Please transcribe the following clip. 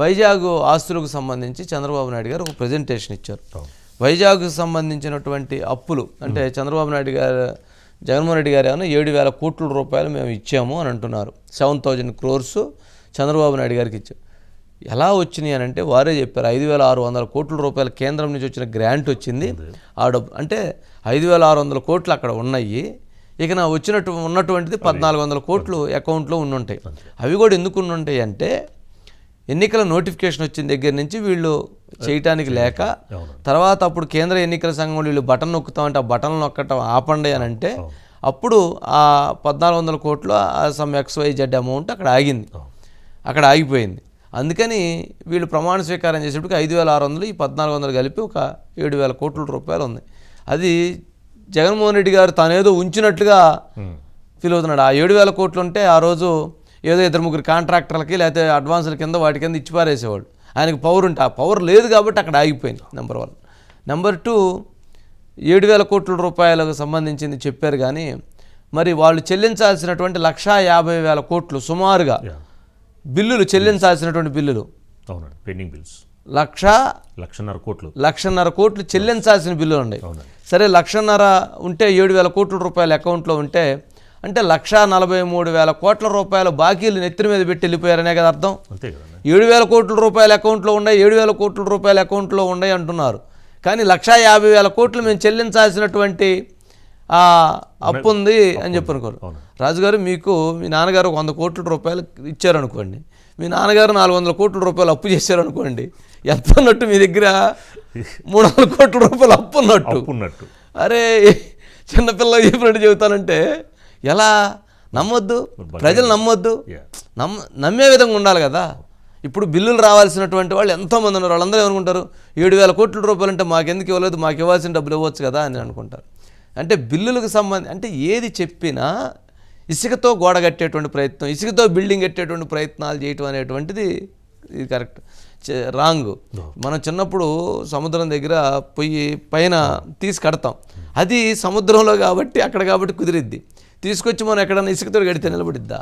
వైజాగ్ ఆస్తులకు సంబంధించి చంద్రబాబు నాయుడు గారు ఒక ప్రజెంటేషన్ ఇచ్చారు. వైజాగ్కు సంబంధించినటువంటి అప్పులు అంటే చంద్రబాబు నాయుడు గారు జగన్మోహన్ రెడ్డి గారు ఏమన్నా ఏడు వేల కోట్ల రూపాయలు మేము ఇచ్చాము అని అంటున్నారు. సెవెన్ థౌజండ్ క్రోర్స్ చంద్రబాబు నాయుడు గారికి ఇచ్చాం ఎలా వచ్చినాయి అని అంటే వారే చెప్పారు ఐదు వేల ఆరు వందల కోట్ల రూపాయల కేంద్రం నుంచి వచ్చిన గ్రాంట్ వచ్చింది. ఆ డబ్బు అంటే ఐదు వేల ఆరు వందల కోట్లు అక్కడ ఉన్నాయి. ఇక నా వచ్చినట్టు ఉన్నటువంటిది పద్నాలుగు వందల కోట్లు అకౌంట్లో ఉండుంటాయి. అవి కూడా ఎందుకు ఉండుంటాయి అంటే ఎన్నికల నోటిఫికేషన్ వచ్చిన దగ్గర నుంచి వీళ్ళు చేయటానికి లేక తర్వాత అప్పుడు కేంద్ర ఎన్నికల సంఘం వాళ్ళు బటన్ నొక్కుతామంటే ఆ బటన్ నొక్కటం ఆపండి అని అంటే అప్పుడు ఆ పద్నాలుగు వందల కోట్లు ఆ some X Y Z amount అక్కడ ఆగింది. అక్కడ ఆగిపోయింది. అందుకని వీళ్ళు ప్రమాణ స్వీకారం చేసేప్పటికి ఐదు వేల ఆరు వందలు ఈ పద్నాలుగు వందలు కలిపి ఒక ఏడు వేల కోట్ల రూపాయలు ఉంది. అది జగన్మోహన్ రెడ్డి గారు తానేదో ఉంచినట్లుగా ఫీల్ అవుతున్నాడు. ఆ ఏడు వేల కోట్లు ఉంటే ఆ రోజు ఏదో ఇద్దరు ముగ్గురు కాంట్రాక్టర్లకి లేకపోతే అడ్వాన్సుల కింద వాటి కింద ఇచ్చి పారేసేవాడు ఆయనకు పవర్ ఉంటే ఆ పవర్ లేదు కాబట్టి అక్కడ ఆగిపోయింది నెంబర్ వన్ నెంబర్ టూ ఏడు వేల కోట్ల రూపాయలకు సంబంధించింది చెప్పారు కానీ మరి వాళ్ళు చెల్లించాల్సినటువంటి లక్షా యాభై వేల కోట్లు సుమారుగా బిల్లులు చెల్లించాల్సినటువంటి బిల్లులు. అవునండి పెండింగ్ బిల్స్ లక్ష లక్షన్నర కోట్లు. లక్షన్నర కోట్లు చెల్లించాల్సిన బిల్లులు ఉన్నాయి. సరే లక్షన్నర ఉంటే ఏడు వేల కోట్ల రూపాయలు అకౌంట్లో ఉంటే అంటే లక్ష నలభై మూడు వేల కోట్ల రూపాయల బాకీలు నెత్తిన మీద పెట్టి వెళ్ళిపోయారనే కదా అర్థం? ఏడు వేల కోట్ల రూపాయల అకౌంట్లో ఉన్నాయి ఏడు వేల కోట్ల రూపాయల అకౌంట్లో ఉన్నాయి అంటున్నారు. కానీ లక్షా యాభై వేల కోట్లు మేము చెల్లించాల్సినటువంటి అప్పు ఉంది అని చెప్పి అనుకోరు. రాజుగారు మీకు మీ నాన్నగారు వంద కోట్ల రూపాయలు ఇచ్చారనుకోండి. మీ నాన్నగారు నాలుగు వందల కోట్ల రూపాయలు అప్పు చేశారనుకోండి. ఎంత ఉన్నట్టు మీ దగ్గర? మూడు వందల కోట్ల రూపాయలు అప్పు ఉన్నట్టు. అప్పు ఉన్నట్టు. అరే చిన్నపిల్ల చెప్పినట్టు చెబుతానంటే ఎలా? నమ్మొద్దు. ప్రజలు నమ్మొద్దు. నమ్మ నమ్మే విధంగా ఉండాలి కదా. ఇప్పుడు బిల్లులు రావాల్సినటువంటి వాళ్ళు ఎంతోమంది ఉన్నారు. వాళ్ళందరూ ఏమనుకుంటారు? ఏడు వేల కోట్ల రూపాయలు అంటే మాకెందుకు ఇవ్వలేదు? మాకు ఇవ్వాల్సిన డబ్బులు ఇవ్వచ్చు కదా అని అనుకుంటారు. అంటే బిల్లులకు సంబంధం అంటే ఏది చెప్పినా ఇసుకతో గోడ కట్టేటువంటి ప్రయత్నం ఇసుకతో బిల్డింగ్ కట్టేటువంటి ప్రయత్నాలు చేయటం అనేటువంటిది ఇది కరెక్ట్. రాంగ్. మనం చిన్నప్పుడు సముద్రం దగ్గర పొయ్యి పైన తీసి కడతాం. అది సముద్రంలో కాబట్టి అక్కడ కాబట్టి కుదిరిద్ది. తీసుకొచ్చి మనం ఎక్కడన్నా ఇసుకతో కడితే నిలబడిద్దా?